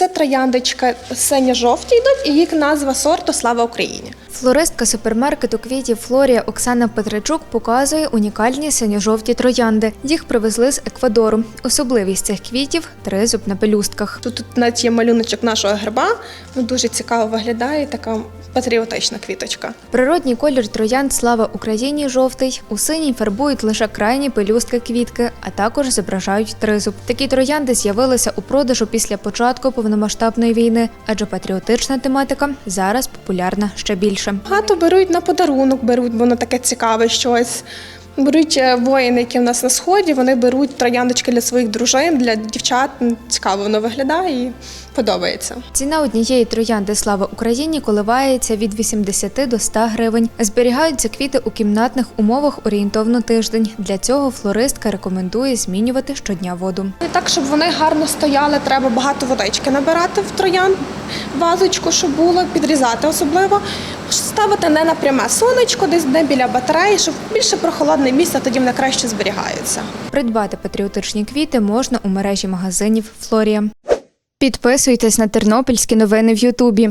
Це трояндочка синьо-жовті йдуть, і їх назва сорту Слава Україні. Флористка супермаркету квітів Флорія Оксана Петричук показує унікальні синьо-жовті троянди. Їх привезли з Еквадору. Особливість цих квітів тризуб на пелюстках. Тут, тут навіть є малюночок нашого герба. Ну, дуже цікаво виглядає, така патріотична квіточка. Природній колір троянд Слава Україні жовтий. У синій фарбують лише крайні пелюстки квітки, а також зображають тризуб. Такі троянди з'явилися у продажу після початку повномасштабної війни, адже патріотична тематика зараз популярна ще більше. Багато беруть на подарунок, беруть, бо воно таке цікаве щось. Беруть е, воїни, які в нас на сході, вони беруть трояндочки для своїх дружин, для дівчат. Цікаво воно виглядає і подобається. Ціна однієї троянди Слава Україні коливається від 80 до 100 гривень. Зберігаються квіти у кімнатних умовах орієнтовно тиждень. Для цього флористка рекомендує змінювати щодня воду. І так, щоб вони гарно стояли, треба багато водички набирати в троян, вазочку, щоб було, підрізати особливо. Ставити не на пряме сонечко, десь не біля батареї, щоб більше прохолодне місце, тоді вони краще зберігаються. Придбати патріотичні квіти можна у мережі магазинів Флорія. Підписуйтесь на тернопільські новини в Ютубі.